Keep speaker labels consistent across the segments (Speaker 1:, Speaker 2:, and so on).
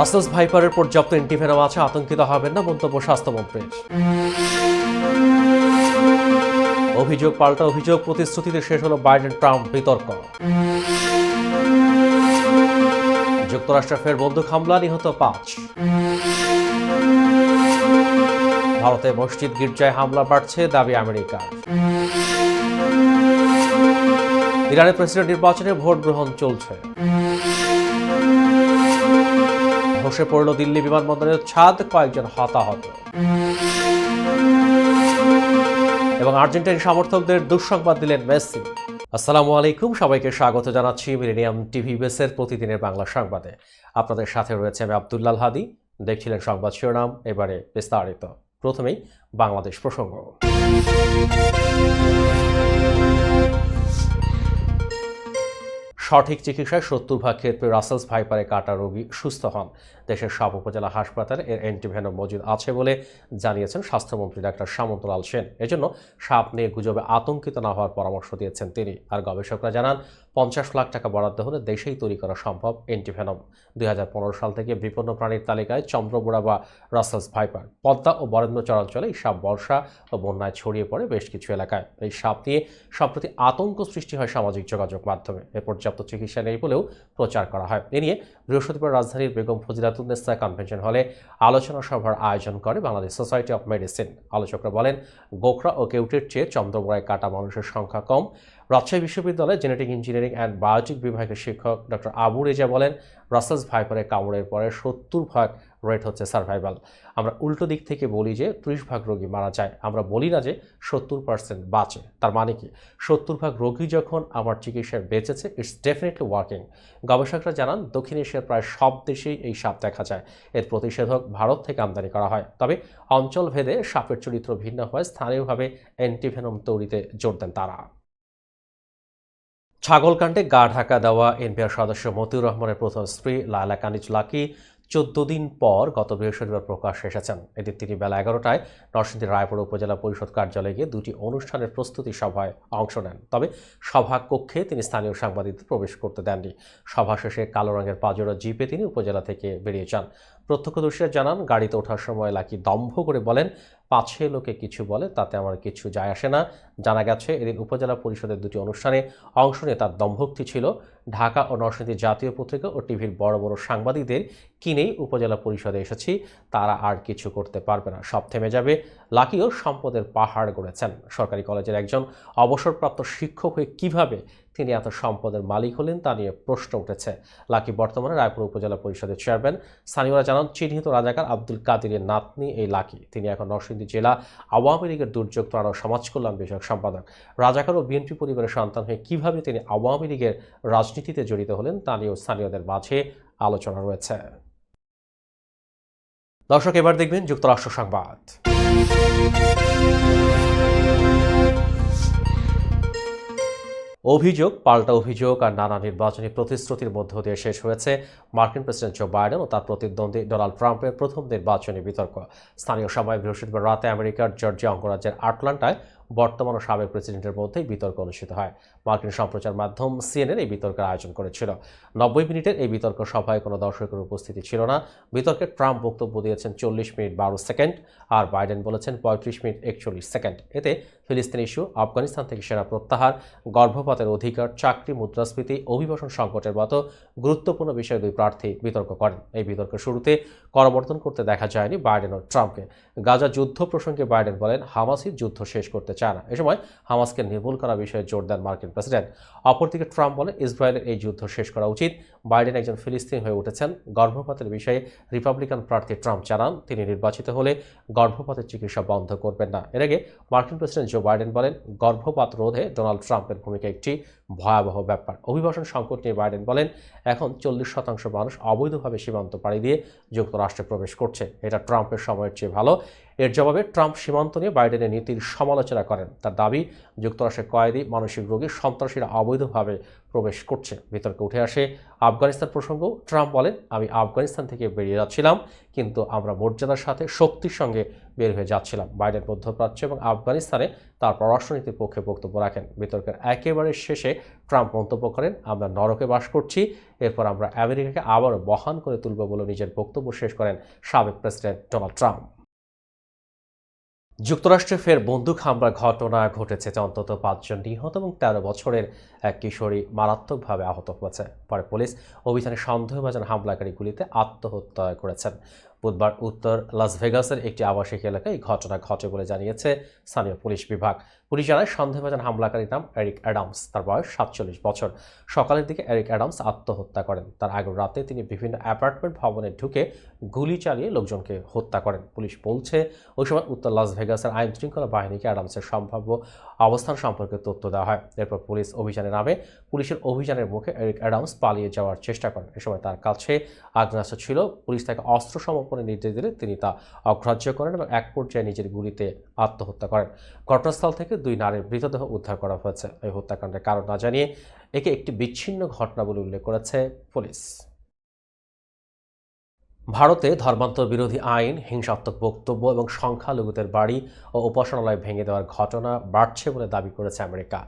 Speaker 1: রাসেলস ভাইপারের পর্যাপ্ত অ্যান্টিভেনম আছে, আতঙ্কিত হবেন না, মন্তব্য স্বাস্থ্যমন্ত্রীর অভিযোগ, পাল্টা অভিযোগ, প্রতিশ্রুতিতে শেষ হলো বাইডেন ট্রাম্প বিতর্ক। যুক্তরাষ্ট্রে ফের বন্দুক হামলা, নিহত পাঁচ। ভারতে মসজিদ গির্জায় হামলা বাড়ছে দাবি আমেরিকার। ইরানের প্রেসিডেন্ট নির্বাচনে ভোট গ্রহণ চলছে। ধসে পড়ল দিল্লি বিমানবন্দরের ছাদ, কয়েকজন হতাহত। এবং আর্জেন্টাইন সমর্থকদের দুঃসংবাদ দিলেন মেসি। আসসালামু আলাইকুম, সবাইকে স্বাগত জানাচ্ছি মিলেনিয়াম টিভি বেসের প্রতিদিনের বাংলা সংবাদে। আপনাদের সাথে রয়েছে আমি আব্দুল্লাল হাদি। দেখছিলেন সংবাদ শিরোনাম, এবারে বিস্তারিত। প্রথমেই বাংলাদেশ প্রসঙ্গ। সঠিক চিকিৎসায় সত্তর ভাগ ক্ষেত্রে রাসেলস ভাইপারে কাটা রোগী সুস্থ হন। দেশের সব উপজেলা হাসপাতালে এর অ্যান্টিভেনম মজুদ আছে বলে জানিয়েছেন স্বাস্থ্যমন্ত্রী ডাক্তার সামন্তলাল সেন। এজন্য সাপ নিয়ে গুজবে আতঙ্কিত না হওয়ার পরামর্শ দিয়েছেন তিনি। আর গবেষকরা জানান, পঞ্চাশ লাখ টাকা বরাদ্দ হলে দেশেই তৈরি করা সম্ভব অ্যান্টিভেনম দুই সাল থেকে বিপন্ন প্রাণীর তালিকায় চন্দ্রবোড়া বা রাসেলস ভাইপার। পদ্মা ও বরেন্দ্র চরাঞ্চলে এই সাপ বর্ষা ও বন্যায় ছড়িয়ে পড়ে বেশ কিছু এলাকায়। এই সাপ নিয়ে সম্প্রতি আতঙ্ক সৃষ্টি হয় সামাজিক যোগাযোগ মাধ্যমে। এর পর্যাপ্ত চিকিৎসা নেই বলেও প্রচার করা হয়। এ নিয়ে বৃহস্পতিবার রাজধানীর বেগম ফজিলাতুন্নেসা কনভেনশন হলে আলোচনা সভার আয়োজন করে বাংলাদেশ সোসাইটি অফ মেডিসিন আলোচকরা বলেন, গোখরা ও কেউটের চেয়ে চন্দ্রবরায় কাটা মানুষের সংখ্যা কম। রাজশাহী বিশ্ববিদ্যালয়ের জেনেটিক ইঞ্জিনিয়ারিং অ্যান্ড বায়োটিক বিভাগের শিক্ষক ডক্টর আবু রেজা বলেন রাসেলস ভাইপারে কামড়ের পরে সত্তর ভাগ রেট হচ্ছে সার্ভাইভাল আমরা উল্টো দিক থেকে বলি যে ত্রিশ ভাগ রোগী মারা যায়। আমরা বলি না যে সত্তর পার্সেন্ট বাঁচে। তার মানে কি? সত্তর ভাগ রোগী যখন আমার চিকিৎসায় বেঁচেছে ইটস ডেফিনেটলি ওয়ার্কিং গবেষকরা জানান, দক্ষিণ এশিয়ার প্রায় সব দেশেই এই সাপ দেখা যায়। এর প্রতিষেধক ভারত থেকে আমদানি করা হয়। তবে অঞ্চল ভেদে সাপের চরিত্র ভিন্ন হয় স্থানীয়ভাবে অ্যান্টিভেনম তৈরিতে জোর দেন তারা। ছাগলকাণ্ডে গা ঢাকা দেওয়া এনপিআর সদস্য মতিউর রহমানের প্রথম স্ত্রী লায়লা কানিজ লাকি চোদ্দ দিন পর গত বৃহস্পতিবার প্রকাশ এসেছেন। এদিন তিনি বেলা এগারোটায় নরসিংদী রায়পুর উপজেলা পরিষদ কার্যালয়ে গিয়ে দুটি অনুষ্ঠানের প্রস্তুতি সভায় অংশ নেন। তবে সভা কক্ষে তিনি স্থানীয় সাংবাদিকদের প্রবেশ করতে দেননি। সভা শেষে কালো রঙের পাজরা জিপে তিনি উপজেলা থেকে বেরিয়ে যান। প্রত্যক্ষদর্শীরা জানান, গাড়িতে ওঠার সময় লাকি দম্ভ করে বলেন পাছে লোকে কিছু বলে, তাতে আমার কিছু যায় আসে না। জানা গেছে, এদিন উপজেলা পরিষদের দুটি অনুষ্ঠানে অংশ নিয়ে তার দম্ভক্তি ছিল। ঢাকা ও নরসিংদী জাতীয় পত্রিকা ও টিভির বড় বড় সাংবাদিকদের কিনেই উপজেলা পরিষদে এসেছি, তারা আর কিছু করতে পারবে না, সব থেমে যাবে। লাকিও সম্পদের পাহাড় গড়েছেন। সরকারি কলেজের একজন অবসরপ্রাপ্ত শিক্ষক হয়ে কীভাবে তিনি এত সম্পদের মালিক হলেন তা নিয়ে প্রশ্ন উঠেছে। লাকি বর্তমানে রায়পুর উপজেলা পরিষদের চেয়ারম্যান। স্থানীয়রা জানান, চিহ্নিত রাজাকার আব্দুল কাদিরের নাতনি এই লাকি। তিনি এখন নরসিংদী জেলা আওয়ামী লীগের দুর্যোগ ত্রাণ ও সমাজ কল্যাণ বিষয়ক সম্পাদক। রাজাকার ও বিএনপি পরিবারের সন্তান হয়ে কীভাবে তিনি আওয়ামী লীগের রাজনীতিতে জড়িত হলেন তা নিয়েও স্থানীয়দের মাঝে আলোচনা রয়েছে। দর্শক, এবার দেখবেন যুক্তরাষ্ট্র সংবাদ। অভিযোগ, পাল্টা অভিযোগ আর নানা নির্বাচনী প্রতিশ্রুতির মধ্য দিয়ে শেষ হয়েছে। মার্কিন প্রেসিডেন্ট জো বাইডেন ও তার প্রতিদ্বন্দ্বী ডোনাল্ড ট্রাম্পের প্রথম নির্বাচনী বিতর্ক। স্থানীয় সময় বৃহস্পতিবার রাতে আমেরিকার জর্জিয়া অঙ্গরাজ্যের আটলান্টায় বর্তমান ও সাবেক প্রেসিডেন্টের মধ্যেই বিতর্ক অনুষ্ঠিত হয়। মার্কিন সম্প্রচার মাধ্যম সিএনএন এই বিতর্কের আয়োজন করেছিল। নব্বই মিনিটের এই বিতর্ক সভায় কোনো দর্শকের উপস্থিতি ছিল না। বিতর্কে ট্রাম্প বক্তব্য দিয়েছেন চল্লিশ মিনিট বারো সেকেন্ড আর বাইডেন বলেছেন পঁয়ত্রিশ মিনিট একচল্লিশ সেকেন্ড। এতে ফিলিস্তিন ইস্যু, আফগানিস্তান থেকে সেনা প্রত্যাহার, গর্ভপাতের অধিকার, চাকরি, মুদ্রাস্ফীতি, অভিবাসন সংকটের মতো গুরুত্বপূর্ণ বিষয়ে দুই প্রার্থী বিতর্ক করেন। এই বিতর্কের শুরুতে করমর্দন করতে দেখা যায়নি বাইডেন ও ট্রাম্পকে। গাজা যুদ্ধ প্রসঙ্গে বাইডেন বলেন, হামাসই যুদ্ধ শেষ করতে চায় না। এ সময় হামাসকে নির্মূল করা বিষয়ে জোর দেন মার্কিন প্রেসিডেন্ট। অপরদিকে ট্রাম্প বলেন, ইসরায়েলের এই যুদ্ধ শেষ করা উচিত। বাইডেন একজন ফিলিস্তিন হয়ে উঠেছেন। গর্ভপাতের বিষয়ে রিপাবলিকান প্রার্থী ট্রাম্প জানান, তিনি নির্বাচিত হলে গর্ভপাতের চিকিৎসা বন্ধ করবেন না। এর আগে মার্কিন প্রেসিডেন্ট জো বাইডেন বলেন, গর্ভপাত রোধে ডোনাল্ড ট্রাম্পের ভূমিকা একটি ভয়াবহ ব্যাপার। অভিবাসন সংকট নিয়ে বাইডেন বলেন, এখন চল্লিশ শতাংশ মানুষ অবৈধভাবে সীমান্ত পাড়ি দিয়ে যুক্তরাষ্ট্রে প্রবেশ করছে। এটা ট্রাম্পের সময়ের চেয়ে ভালো। এর জবাবে ট্রাম্প সীমান্ত নিয়ে বাইডেনের নীতির সমালোচনা করেন। তার দাবি, যুক্তরাষ্ট্রের কয়েদি মানসিক রোগী সন্ত্রাসীরা অবৈধভাবে প্রবেশ করছে। বিতর্কে উঠে আসে আফগানিস্তান প্রসঙ্গ। ট্রাম্প বলেন, আমি আফগানিস্তান থেকে বেরিয়ে যাচ্ছিলাম, কিন্তু আমরা মর্যাদার সাথে শক্তির সঙ্গে বের হয়ে যাচ্ছিলাম। বাইডেন মধ্যপ্রাচ্য এবং আফগানিস্তানে তার পররাষ্ট্রনীতির পক্ষে বক্তব্য রাখেন। বিতর্কের একেবারে শেষে ট্রাম্প মন্তব্য করেন, আমরা নরকে বাস করছি, এরপর আমরা আমেরিকাকে আবারও বহান করে তুলব বলে নিজের বক্তব্য শেষ করেন সাবেক প্রেসিডেন্ট ডোনাল্ড ট্রাম্প। যুক্তরাষ্ট্রে ফের বন্দুক হামলা ঘটনা ঘটেছে যে অন্তত পাঁচজন নিহত এবং তেরো বছরের এক কিশোরী মারাত্মকভাবে আহত হয়েছে। পরে পুলিশ অভিযানে সন্দেহভাজন হামলাকারী গুলিতে আত্মহত্যা করেছেন। বুধবার উত্তর লাস ভেগাসের একটি আবাসিক এলাকায় এই ঘটনা ঘটে বলে জানিয়েছে স্থানীয় পুলিশ বিভাগ। পুলিশ জানায়, সন্দেহভাজন হামলাকারীর নাম এরিক অ্যাডামস। তার বয়স সাতচল্লিশ বছর। সকালের দিকে এরিক অ্যাডামস আত্মহত্যা করেন। তার আগের রাতে তিনি বিভিন্ন অ্যাপার্টমেন্ট ভবনে ঢুকে গুলি চালিয়ে লোকজনকে হত্যা করেন। পুলিশ বলছে, ওই সময় উত্তর লাস ভেগাসের আইন শৃঙ্খলা বাহিনীকে অ্যাডামসের সম্ভাব্য অবস্থান সম্পর্কে তথ্য দেওয়া হয়। এরপর পুলিশ অভিযানে নামে। পুলিশের অভিযানের মুখে এরিক অ্যাডামস পালিয়ে যাওয়ার চেষ্টা করেন। এ সময় তার কাছে আগ্নেয়াস্ত্র ছিল। পুলিশ তাকে অস্ত্র সমর্পণের নির্দেশ দিলে তিনি তা অগ্রাহ্য করেন এবং এক পর্যায়ে নিজের গুলিতে আত্মহত্যা করেন। ঘটনাস্থল থেকে দুই নারীর মৃতদেহ উদ্ধার করা হয়েছে। এই হত্যাকাণ্ডের কারণ না জানিয়ে একে একটি বিচ্ছিন্ন ঘটনা বলে উল্লেখ করেছে পুলিশ। ভারতে ধর্মান্তর বিরোধী আইন, হিংসাত্মক বক্তব্য এবং সংখ্যালঘুদের বাড়ি ও উপাসনালয় ভেঙে দেওয়ার ঘটনা বাড়ছে বলে দাবি করেছে আমেরিকা।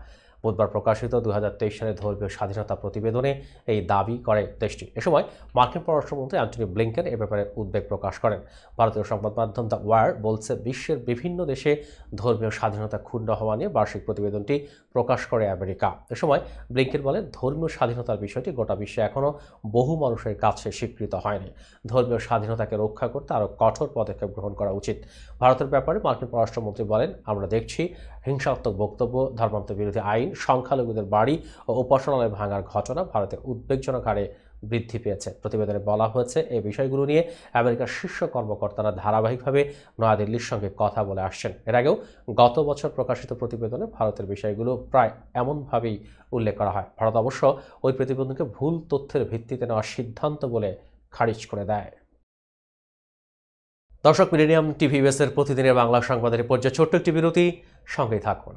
Speaker 1: বুধবার প্রকাশিত দু সালের ধর্মীয় স্বাধীনতা প্রতিবেদনে এই দাবি করে দেশটি। এ সময় মার্কিন পররাষ্ট্রমন্ত্রী অ্যান্টনি ব্লিংকেন এ ব্যাপারে উদ্বেগ প্রকাশ করেন। ভারতীয় সংবাদ মাধ্যম দ্য ওয়ার বলছে, বিশ্বের বিভিন্ন দেশে ধর্মীয় স্বাধীনতা ক্ষুণ্ণ হওয়া নিয়ে বার্ষিক প্রতিবেদনটি প্রকাশ করে আমেরিকা। এ সময় ব্লিংকেন বলেন, ধর্মীয় স্বাধীনতার বিষয়টি গোটা বিশ্বে এখনও বহু মানুষের কাছে স্বীকৃত হয়নি। ধর্মীয় স্বাধীনতাকে রক্ষা করতে আরও কঠোর পদক্ষেপ গ্রহণ করা উচিত। ভারতের ব্যাপারে মার্কিন পররাষ্ট্রমন্ত্রী বলেন, আমরা দেখছি হিংসাত্মক বক্তব্য ধর্মান্তর বিরোধী আইন, সংখ্যালঘুদের বাড়ি ও উপাসনালয় ভাঙার ঘটনা ভারতের উদ্বেগজনক হারে বৃদ্ধি পেয়েছে। প্রতিবেদনে বলা হয়েছে, এই বিষয়গুলো নিয়ে আমেরিকার শীর্ষ কর্মকর্তারা ধারাবাহিকভাবে নয়াদিল্লির সঙ্গে কথা বলে আসছেন। এর আগেও গত বছর প্রকাশিত প্রতিবেদনে ভারতের বিষয়গুলো প্রায় এমনভাবেই উল্লেখ করা হয়। ভারত অবশ্য ওই প্রতিবেদনকে ভুল তথ্যের ভিত্তিতে নেওয়ার সিদ্ধান্ত বলে খারিজ করে দেয়। দর্শক, মিলেনিয়াম টিভি এর প্রতিদিনের বাংলা সংবাদের পর্যায়ে ছোট্ট একটি বিরতি। সঙ্গেই থাকুন।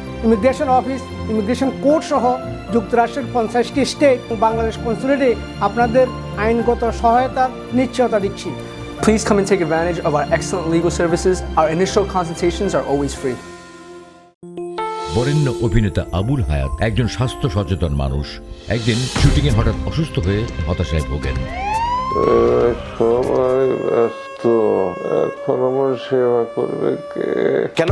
Speaker 2: immigration office immigration court সহ যুক্তরাষ্ট্রের পঞ্চাশটি স্টেট ও বাংলাদেশ কনসুলেটে আপনাদের আইনগত সহায়তা নিশ্চয়তা দিচ্ছি।
Speaker 3: Please come and take advantage of our excellent legal services. Our initial consultations are always free.
Speaker 4: বরেণ্য অভিনেতা আবুল হায়াত একজন স্বাস্থ্য সচেতন মানুষ। একদিন শুটিংয়ে হঠাৎ অসুস্থ হয়ে হতাশায় ভোগেন।
Speaker 5: সবাই ব্যস্ত। এখন আমার সেবা করবে কে?
Speaker 6: কেন?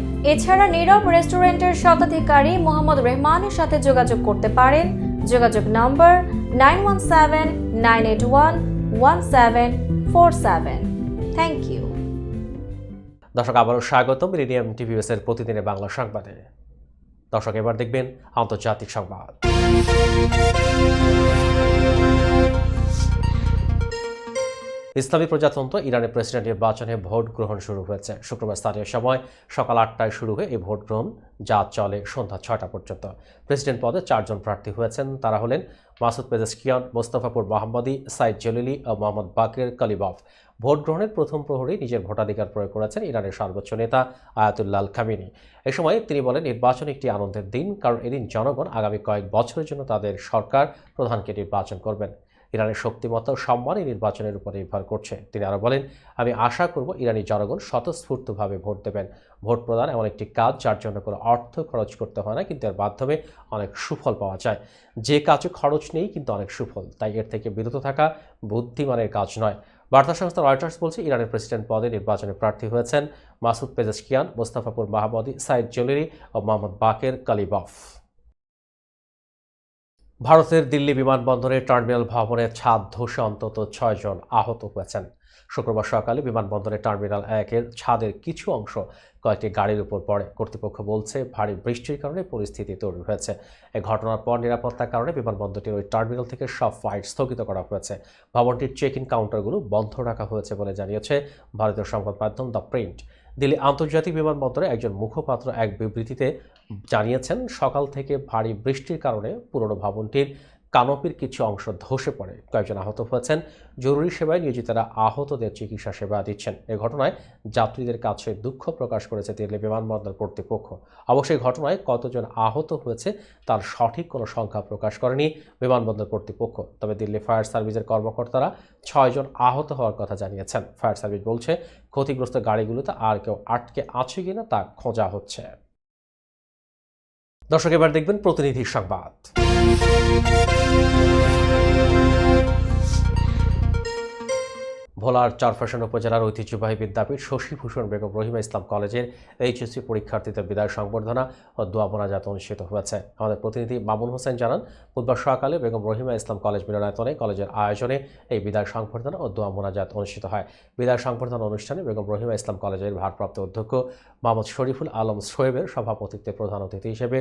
Speaker 7: এছাড়া নীরব রেস্টুরেন্টের স্বত্বাধিকারী মোহাম্মদ রেহমানের সাথে যোগাযোগ করতে পারেন। যোগাযোগ number nine one seven, nine eight one one seven four seven. Thank you
Speaker 1: দর্শক, আবারও স্বাগত মিলিনিয়াম টিভিএস এর প্রতিদিনের বাংলা সংবাদে। দর্শক, এবার দেখবেন আন্তর্জাতিক সংবাদ। ইসলামী প্রজাতন্ত্র ইরানের প্রেসিডেন্ট নির্বাচনে ভোট গ্রহণ শুরু হয়েছে। শুক্রবার স্থানীয় সময় সকাল আটটায় শুরু হয়ে এই ভোট গ্রহণ যা চলে সন্ধ্যা ছয়টা পর্যন্ত। প্রেসিডেন্ট পদে চারজন প্রার্থী হয়েছেন। তারা হলেন Masoud Pezeshkian Mostafapour Mohammadi Saeed Jalili ও মোহাম্মদ বাকের কালিবফ। ভোট গ্রহণের প্রথম প্রহরেই নিজের ভোটাধিকার প্রয়োগ করেছেন ইরানের সর্বোচ্চ নেতা আয়াতুল্লাল খামিনি। এ সময় তিনি বলেন, নির্বাচন একটি আনন্দের দিন, কারণ এদিন জনগণ আগামী কয়েক বছরের জন্য তাদের সরকার প্রধানকে নির্বাচন করবেন। ইরানের শক্তিমত্তা ও সম্মান এই নির্বাচনের উপর নির্ভর করছে। তিনি আরও বলেন, আমি আশা করব ইরানি জনগণ স্বতঃস্ফূর্তভাবে ভোট দেবেন। ভোট প্রদান এমন একটি কাজ যার জন্য কোনো অর্থ খরচ করতে হয় না, কিন্তু এর মাধ্যমে অনেক সুফল পাওয়া যায়। যে কাজে খরচ নেই, কিন্তু অনেক সুফল। তাই এর থেকে বিরত থাকা বুদ্ধিমানের কাজ নয়। বার্তা সংস্থা রয়টার্স বলছে, ইরানের প্রেসিডেন্ট পদে নির্বাচনে প্রার্থী হয়েছেন Masoud Pezeshkian, Mostafapour Mahmudi, Saeed Jalili ও মোহাম্মদ বাকের কালিবফ। ভারতের দিল্লি বিমানবন্দরে টার্মিনাল ভবনের ছাদ ধসে অন্তত ছয়জন আহত হয়েছেন। শুক্রবার সকালে বিমানবন্দরে টার্মিনাল একের ছাদের কিছু অংশ কয়েকটি গাড়ির উপর পড়ে। কর্তৃপক্ষ বলছে, ভারী বৃষ্টির কারণে পরিস্থিতি তৈরি হয়েছে। এ ঘটনার পর নিরাপত্তার কারণে বিমানবন্দরটির ওই টার্মিনাল থেকে সব ফ্লাইট স্থগিত করা হয়েছে। ভবনটির চেক ইন কাউন্টারগুলো বন্ধ রাখা হয়েছে বলে জানিয়েছে ভারতীয় সংবাদ মাধ্যম দ্য প্রিন্ট। দিল্লি আন্তর্জাতিক বিমানবন্দরে একজন মুখপাত্র এক বিবৃতিতে জানিয়েছেন, সকাল থেকে ভারী বৃষ্টির কারণে পুরনো ভবনটির কানপির কিছু অংশ ধসে পড়ে। কয়েকজন আহত হয়েছেন। জরুরি সেবায় নিয়োজিতরা আহতদের চিকিৎসা সেবা দিচ্ছেন। এ ঘটনায় যাত্রীদের কাছে দুঃখ প্রকাশ করেছে দিল্লি বিমানবন্দর কর্তৃপক্ষ। অবশ্যই ঘটনায় কতজন আহত হয়েছে তার সঠিক কোনো সংখ্যা প্রকাশ করেনি বিমানবন্দর কর্তৃপক্ষ। তবে দিল্লি ফায়ার সার্ভিসের কর্মকর্তারা ছয়জন আহত হওয়ার কথা জানিয়েছেন। ফায়ার সার্ভিস বলছে, ক্ষতিগ্রস্ত গাড়িগুলোতে আর কেউ আটকে আছে কিনা তা খোঁজা হচ্ছে। দর্শক এবার দেখবেন প্রতিনিধি সংবাদ। ভোলার চারফাশন উপজেলার ঐতিহ্যবাহী বিদ্যাপীঠ শশীভূষণ বেগম রহিমা ইসলাম কলেজের এইচএসসি পরীক্ষার্থীদের বিদায় সংবর্ধনা ও দোয়া মোনাজাত অনুষ্ঠিত হয়েছে। আমাদের প্রতিনিধি মামুন হোসেন জানান, বুধবার সকালে বেগম রহিমা ইসলাম কলেজ মিলনায়তনে কলেজের আয়োজনে এই বিদায় সংবর্ধনা ও দোয়া মোনাজাত অনুষ্ঠিত হয়। বিদায় সংবর্ধনা অনুষ্ঠানে বেগম রহিমা ইসলাম কলেজের ভারপ্রাপ্ত অধ্যক্ষ মোহাম্মদ শরীফুল আলম সোয়েবের সভাপতিত্বে প্রধান অতিথি হিসেবে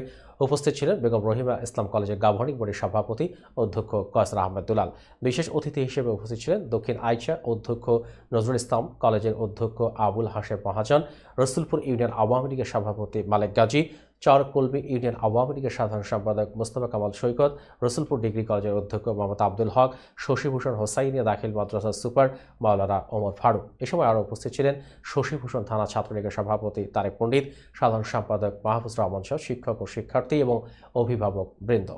Speaker 1: উপস্থিত ছিলেন বেগম রহিমা ইসলাম কলেজের গভর্নিং বডির সভাপতি অধ্যক্ষ কয়সর আহমেদ দুলাল। বিশেষ অতিথি হিসেবে উপস্থিত ছিলেন দক্ষিণ আইচা অধ্যক্ষ নজরুল ইসলাম, কলেজের অধ্যক্ষ আবুল হাশেম মহাজন, রসুলপুর ইউনিয়ন আওয়ামী লীগের সভাপতি মালেক গাজী চর কলমি ইউনিয়ন আওয়ামী লীগের সাধারণ সম্পাদক মোস্তফা কামাল সৈকত, রসুলপুর ডিগ্রি কলেজের অধ্যক্ষ মোহাম্মদ আব্দুল হক, শশীভূষণ হোসাইনিয়া দাখিল মাদ্রাসার সুপার মাওলানা ওমর ফারুক। এ সময় আরও উপস্থিত ছিলেন শশীভূষণ থানা ছাত্রলীগের সভাপতি তারেক পণ্ডিত, সাধারণ সম্পাদক মাহফুজ রহমান সহ শিক্ষক ও শিক্ষার্থী এবং অভিভাবক বৃন্দ।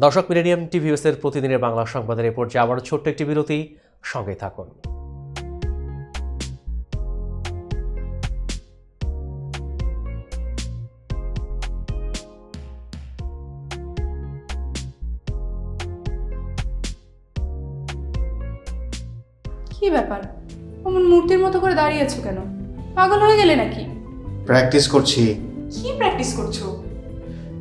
Speaker 1: দর্শক মিলেনিয়াম টিভিএসের প্রতিদিনের বাংলা সংবাদের এ পর্যায়ে আবারও ছোট্ট একটি বিরতি। সঙ্গে থাকুন।
Speaker 8: কি ব্যাপার? অমন মূর্তির মতো করে দাঁড়িয়ে আছো কেন? পাগল হয়ে গেলে নাকি?
Speaker 9: প্র্যাকটিস করছি।
Speaker 8: কি প্র্যাকটিস করছ?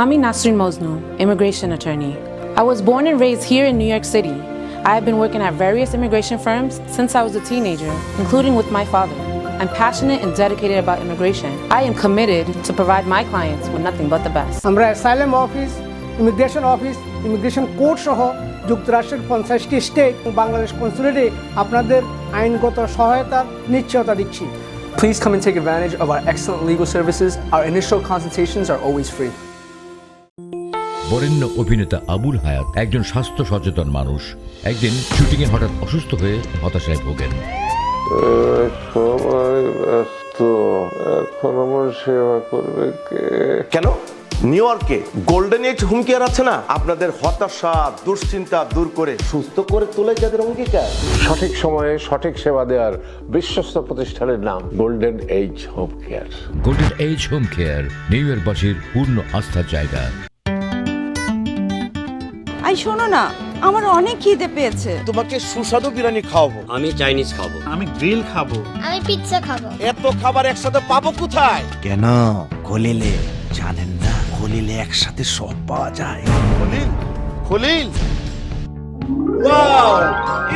Speaker 10: I'm Nasrin Mosnu, immigration attorney. I was born and raised here in New York City. I have been working at various immigration firms since I was a teenager, including with my father. I'm passionate and dedicated about immigration. I am committed to provide my clients with nothing but the best.
Speaker 2: আমরা asylum office immigration office immigration court সহ যুক্তরাষ্ট্রের পঞ্চাশটি state ও বাংলাদেশ কনসুলেটে আপনাদের আইনগত সহায়তার নিশ্চয়তা দিচ্ছি
Speaker 3: Please come and take advantage of our excellent legal services. Our initial consultations are always free.
Speaker 4: বরেণ্য অভিনেতা আবুল হায়াত একজন স্বাস্থ্য সচেতন মানুষ। একদিন শুটিংয়ে হঠাৎ অসুস্থ হয়ে হতাশায় ভোগেন।
Speaker 5: সবাই ব্যস্ত। এখন আমার সেবা করবে কে?
Speaker 6: কেন? নিউ ইয়র্কে গোল্ডেন এইজ হুম কেয়ার আছে না? আপনাদের হতাশা দুশ্চিন্তা দূর করে সুস্থ করে তোলে যাদের অঙ্গীকার।
Speaker 5: সঠিক সময়ে সঠিক সেবা দেওয়ার বিশ্বস্ত প্রতিষ্ঠানের নাম golden age home care.
Speaker 4: Golden age home care New ইয়র্কবাসীর পূর্ণ আস্থার জায়গা।
Speaker 11: আই শোনো না আমার অনেক খিদে পেয়েছে।
Speaker 12: তোমাকে সুস্বাদু বিরিয়ানি খাওয়াবো।
Speaker 13: আমি চাইনিজ খাব।
Speaker 12: আমি গ্রিল খাব।
Speaker 11: আমি পিৎজা খাব।
Speaker 12: এত খাবার একসাথে পাবো কোথায়? কেন? খলিলে জানেন না খলিলে একসাথে সব পাওয়া যায়।
Speaker 6: খলিল খলিল। ওয়াও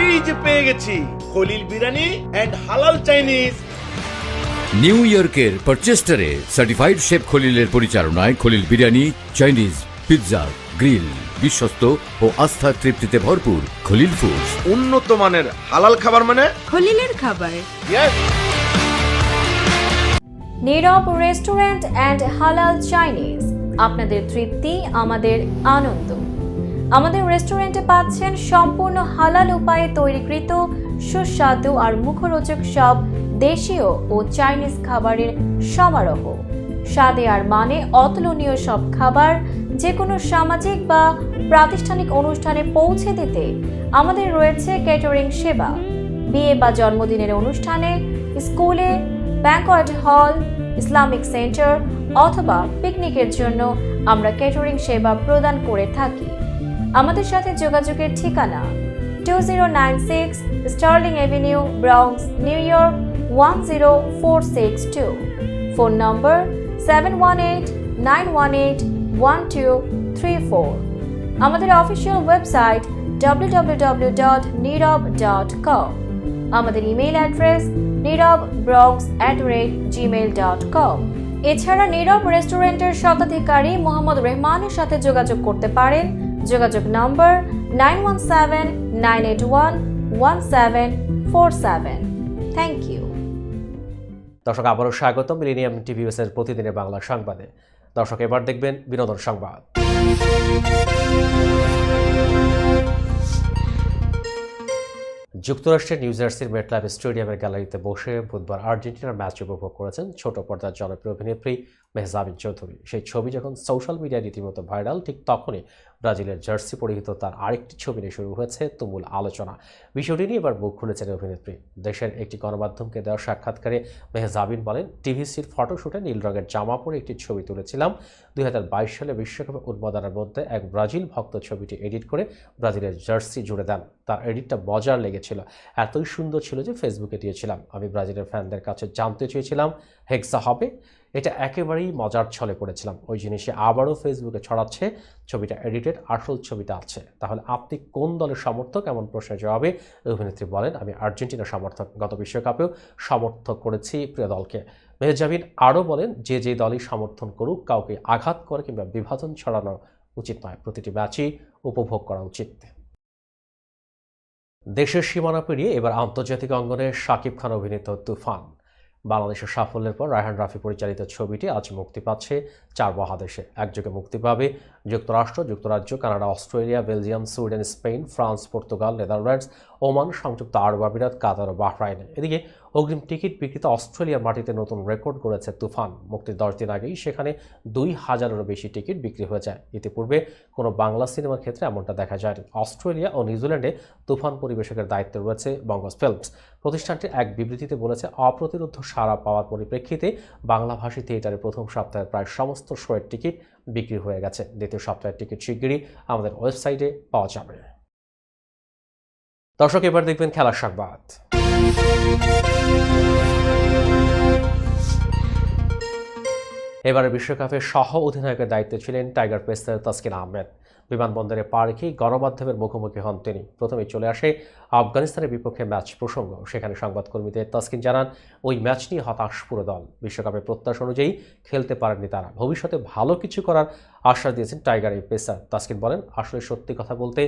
Speaker 6: এই যে পেয়ে গেছি। খলিল বিরিয়ানি এন্ড হালাল চাইনিজ।
Speaker 4: নিউ ইয়র্কের পারচেস্টারে সার্টিফাইড শেফ খলিলের পরিচালনায় Khalil biryani Chinese pizza. Grill বিশ্বস্ত ও আস্থার তৃপ্তিতে ভরপুর খলিল ফুডস
Speaker 6: উন্নত মানের হালাল খাবার মানে?
Speaker 11: খলিলের খাবার।
Speaker 6: ইয়েস
Speaker 7: নীরব রেস্টুরেন্ট অ্যান্ড হালাল চাইনিজ। আপনাদের তৃপ্তি আমাদের আনন্দ। আমাদের রেস্টুরেন্টে পাচ্ছেন সম্পূর্ণ হালাল উপায়ে তৈরিকৃত সুস্বাদু আর মুখরোচক সব দেশীয় ও চাইনিজ খাবারের সমারোহ। স্বাদে আর মানে অতুলনীয় সব খাবার যে কোনো সামাজিক বা প্রাতিষ্ঠানিক অনুষ্ঠানে পৌঁছে দিতে আমাদের রয়েছে ক্যাটারিং সেবা। বিয়ে বা জন্মদিনের অনুষ্ঠানে স্কুলে ব্যাংকোয়েট হল, ইসলামিক সেন্টার অথবা পিকনিকের জন্য আমরা ক্যাটারিং সেবা প্রদান করে থাকি। আমাদের সাথে যোগাযোগের ঠিকানা two zero nine six Sterling avenue Bronx New York one zero four six two phone number seven one eight nine one eight one two three four আমাদের অফিসিয়াল ওয়েবসাইট www.nirab.com আমাদের email address Nirab Bronx at rate Gmail dot com এছাড়া নীরব রেস্টুরেন্টের শতাধিকারী মোহাম্মদ রহমানের সাথে যোগাযোগ করতে পারেন। যোগাযোগ number nine one seven nine eight one one seven four seven thank you
Speaker 1: দর্শক, আবারও স্বাগত মিলেনিয়াম টিভিএসের প্রতিদিনের বাংলা সংবাদে। দর্শক, এবার দেখবেন বিনোদন সংবাদ। যুক্তরাষ্ট্রের নিউজার্সির মেটলাইফ স্টেডিয়ামের গ্যালারিতে বসে বুধবার আর্জেন্টিনার ম্যাচ উপভোগ করেছেন ছোট পর্দার জনপ্রিয় অভিনেত্রী মেহজাবিন চৌধুরী। সেই ছবি যখন সোশ্যাল মিডিয়ায় রীতিমতো ভাইরাল ঠিক তখনই ব্রাজিলের জার্সি পরিহিত তার আরেকটি ছবি নিয়ে শুরু হয়েছে তুমুল আলোচনা। বিষয়টি নিয়ে এবার মুখ খুলেছেন অভিনেত্রী। দেশের একটি গণমাধ্যমকে দেওয়া সাক্ষাৎকারে মেহজাবিন বলেন, টিভিসির ফটোশুটে নীল রঙের জামা পরে একটি ছবি তুলেছিলাম। দুই হাজার বাইশ সালে বিশ্বকাপে উন্মাদনার মধ্যে এক ব্রাজিল ভক্ত ছবিটি এডিট করে ব্রাজিলের জার্সি জুড়ে দেন। তার এডিটটা মজার লেগেছিল। এতই সুন্দর ছিল যে ফেসবুকে দিয়েছিলাম। আমি ব্রাজিলের ফ্যানদের কাছে জানতে চেয়েছিলাম, হেক্সা হবে? এটা একেবারেই মজার ছলে করেছিলাম ওই জিনিসে আবারও ফেসবুকে ছড়াচ্ছে, ছবিটা এডিটেড আসল ছবিটা আছে। তাহলে আপনি কোন দলের সমর্থক? এমন প্রশ্নের জবাবে অভিনেত্রী বলেন, আমি আর্জেন্টিনা সমর্থক। গত বিশ্বকাপেও সমর্থক করেছি প্রিয় দলকে। মেহজাবিন আরও বলেন, যে যে দলই সমর্থন করুক, কাউকে আঘাত করে কিংবা বিভাজন ছড়ানো উচিত নয়। প্রতিটি ম্যাচই উপভোগ করা উচিত। দেশের সীমানা পেরিয়ে এবার আন্তর্জাতিক অঙ্গনে শাকিব খান অভিনীত তুফান। বাংলাদেশের সাফল্যের পর রায়হান রাফি পরিচালিত ছবিটি আজ মুক্তি পাচ্ছে চার মহাদেশে। একযোগে মুক্তি পাবে যুক্তরাষ্ট্র, যুক্তরাজ্য, Canada, Australia, Belgium, Sweden, Spain, France, Portugal, Netherlands, Oman, সংযুক্ত আরব আমিরাত, কাতার ও বাহরাইনে। এদিকে অগ্রিম টিকিট বিক্রিতে অস্ট্রেলিয়ার মাটিতে নতুন রেকর্ড করেছে তুফান। মুক্তির দশ দিন আগেই সেখানে দুই হাজারেরও বেশি টিকিট বিক্রি হয়ে যায় ইতিপূর্বে কোনো বাংলা সিনেমার ক্ষেত্রে এমনটা দেখা যায়নি। অস্ট্রেলিয়া ও নিউজিল্যান্ডে তুফান পরিবেশকের দায়িত্বে রয়েছে বঙ্গস ফিল্মস। প্রতিষ্ঠানটি এক বিবৃতিতে বলেছে, অপ্রতিরোধ সাড়া পাওয়ার পরিপ্রেক্ষিতে বাংলাভাষী থিয়েটারে প্রথম সপ্তাহে প্রায় সমস্ত শোয়ের টিকিট বিক্রি হয়ে গেছে। দ্বিতীয় সপ্তাহের টিকিট শিগগিরই আমাদের ওয়েবসাইটে পাওয়া যাবে। দর্শক, এবার দেখবেন খেলার সংবাদ। এবারে বিশ্বকাপে সহ অধিনায়কের দায়িত্বে ছিলেন টাইগার পেসার তাসকিন আহমেদ। বিমানবন্দরে পা রেখেই গণমাধ্যমের মুখোমুখি হন তিনি। প্রথমে চলে আসে আফগানিস্তানের বিপক্ষে ম্যাচ প্রসঙ্গ। সেখানে সংবাদকর্মীদের তাসকিন জানান, ওই ম্যাচ নিয়ে হতাশ পুরো দল। বিশ্বকাপে প্রত্যাশা অনুযায়ী খেলতে পারেননি তারা। ভবিষ্যতে ভালো কিছু করার আশ্বাস দিয়েছেন টাইগার এই পেসার। তাসকিন বলেন, আসলে সত্যি কথা বলতে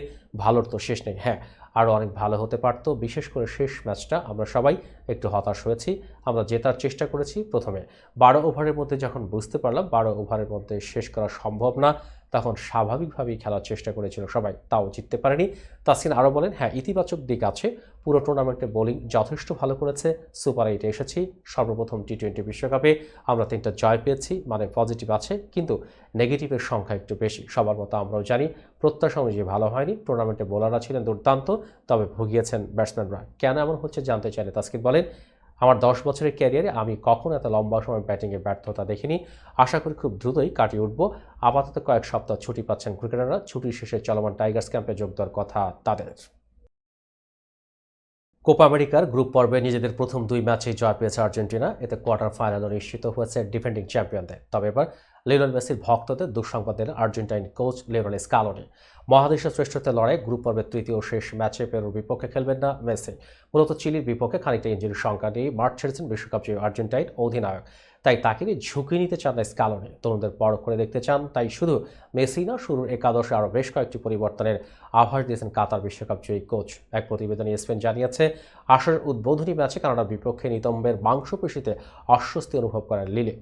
Speaker 1: ভালোর তো শেষ নেই। হ্যাঁ আরও অনেক ভালো হতে পারত। বিশেষ করে শেষ ম্যাচটা আমরা সবাই একটু হতাশ হয়েছি। আমরা জেতার চেষ্টা করেছি প্রথমে। বারো ওভারের মধ্যে যখন বুঝতে পারলাম, বারো ওভারের মধ্যে শেষ করা সম্ভব না। তখন স্বাভাবিকভাবেই খেলার চেষ্টা করেছিল সবাই, তাও জিততে পারেনি। তাসকিন আরও বলেন হ্যাঁ ইতিবাচক দিক আছে। পুরো টুর্নামেন্টে বোলিং যথেষ্ট ভালো করেছে। সুপার এইটে এসেছি। সর্বপ্রথম টি টোয়েন্টি বিশ্বকাপে আমরা তিনটা জয় পেয়েছি মানে পজিটিভ আছে, কিন্তু নেগেটিভের সংখ্যা একটু বেশি। সবার মতো আমরাও জানি, প্রত্যাশা অনুযায়ী ভালো হয়নি। টুর্নামেন্টে বোলাররা ছিলেন দুর্দান্ত, তবে ভুগিয়েছেন ব্যাটসম্যানরা কেন এমন হচ্ছে জানতে চাইলে তাসকিন বলেন আমার দশ বছরের ক্যারিয়ারে আমি কখনো এত লম্বা সময় ব্যাটিংয়ে ব্যর্থতা দেখিনি। আশা করি খুব দ্রুতই কাটিয়ে উঠব। আপাতত কয়েক সপ্তাহ ছুটি পাচ্ছেন ক্রিকেটাররা। ছুটির শেষে চলমান টাইগার্স ক্যাম্পে যোগ দেওয়ার কথা তাদের। কোপা আমেরিকার গ্রুপ পর্বে নিজেদের প্রথম দুই ম্যাচে জয় পেয়েছে আর্জেন্টিনা। এতে কোয়ার্টার ফাইনালও নিশ্চিত হয়েছে ডিফেন্ডিং চ্যাম্পিয়নদের। তবে এবার লিওনেল মেসির ভক্তদের দুঃসংবাদ আর্জেন্টাইন কোচ লিওনেল স্কালোনি। মহাদেশের শ্রেষ্ঠত্বের লড়াই গ্রুপ পর্বের তৃতীয় শেষ ম্যাচে পেরুর বিপক্ষে খেলবেন না মেসি। মূলত চিলির বিপক্ষে খানিকটা ইঞ্জুরির সংখ্যা নিয়ে মাঠ ছেড়েছেন বিশ্বকাপ জয়ী আর্জেন্টাইন অধিনায়ক। তাই তাকে নিয়ে ঝুঁকি নিতে চান না স্কালোনি। তরুণদের বড় করে দেখতে চান, তাই শুধু মেসি না, শুরুর একাদশে আরও বেশ কয়েকটি পরিবর্তনের আভাস দিয়েছেন কাতার বিশ্বকাপ জয়ী কোচ। এক প্রতিবেদনে স্পেন জানিয়েছে, আসরের উদ্বোধনী ম্যাচে কানাডার বিপক্ষে নিতম্বের মাংসপেশিতে অস্বস্তি অনুভব করেন লিলে।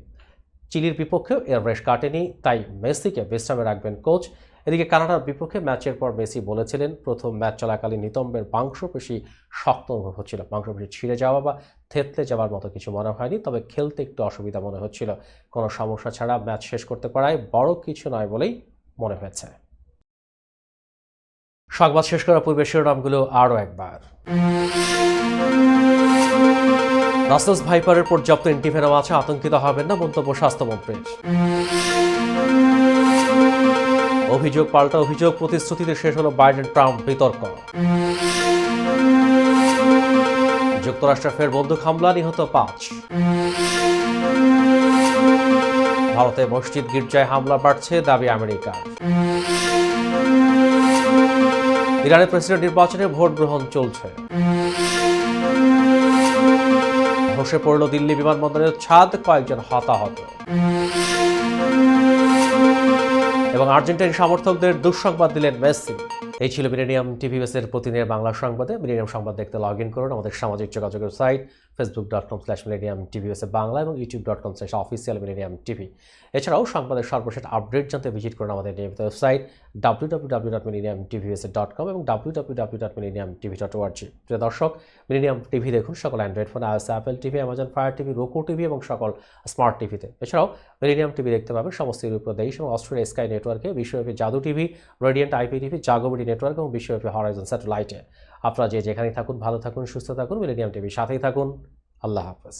Speaker 1: চিলির বিপক্ষেও এর রেশ কাটেনি, তাই মেসিকে বিশ্রামে রাখবেন কোচ। এদিকে কানাডার বিপক্ষে ম্যাচের পর মেসি বলেছিলেন, প্রথম ম্যাচ চলাকালীন নিতম্বের মাংসপেশি শক্ত অনুভব হচ্ছিল। মাংসপেশি ছিঁড়ে যাওয়া বা থেতলে যাওয়ার মতো কিছু মনে হয়নি, তবে খেলতে একটু অসুবিধা মনে হচ্ছিল। কোনো সমস্যা ছাড়া ম্যাচ শেষ করতে পারায় বড় কিছু নয় বলেই মনে হয়েছে। সংবাদ শেষ করার পূর্বে শিরোনামগুলো আরও একবার। রাসেলস ভাইপারের পর্যাপ্ত এন্টিভেনম আছে, আতঙ্কিত হবেন না মন্তব্য স্বাস্থ্যমন্ত্রীর। অভিযোগ, পাল্টা অভিযোগ, প্রতিশ্রুতিতে শেষ হলো বাইডেন ট্রাম্প বিতর্ক। যুক্তরাষ্ট্রে ফের বন্দুক হামলা নিহত পাঁচ। ভারতে মসজিদ গির্জায় হামলা বাড়ছে দাবি আমেরিকার। ইরানের প্রেসিডেন্ট নির্বাচনে ভোট গ্রহণ চলছে। ধসে পড়ল দিল্লি বিমানবন্দরের ছাদ, কয়েকজন হতাহত। এবং আর্জেন্টাইন সমর্থকদের দুঃসংবাদ দিলেন মেসি। এই ছিল মিলেনিয়াম টিভি বেসের প্রতিদিনের বাংলা সংবাদে। মিলেনিয়াম সংবাদ দেখতে লগ ইন করুন। আমাদের সামাজিক যোগাযোগের site Facebook dot com slash Millennium TV হচ্ছে বাংলা এবং YouTube dot com slash official Millennium TV এছাড়াও সংবাদের সর্বশেষ আপডেট জানতে ভিজিট করুন আমাদের নিয়মিত website W W W dot Millennium TV dot com এবং W W W dot Millennium TV dot ওয়ার্জি প্রিয় দর্শক মিলেনিয়াম টিভি দেখুন সকল Android phone iOS Apple TV Amazon fire TV Roku TV এবং সকল স্মার্ট টিভিতে এছাড়াও মিলেনিয়াম টিভি দেখতে পাবেন সমস্ত ইউরোপীয় দেশ এবং অস্ট্রেলিয়া স্কাই নেটওয়ার্কে বিশ্বব্যাপী Jadoo TV Radiant IP TV JagoBD network এবং বিশ্বব্যাপী হরাইজন স্যাটেলাইটে আপনারা যে যেখানেই থাকুন ভালো থাকুন সুস্থ থাকুন মিলেনিয়াম টিভির সাথেই থাকুন। আল্লাহ হাফেজ।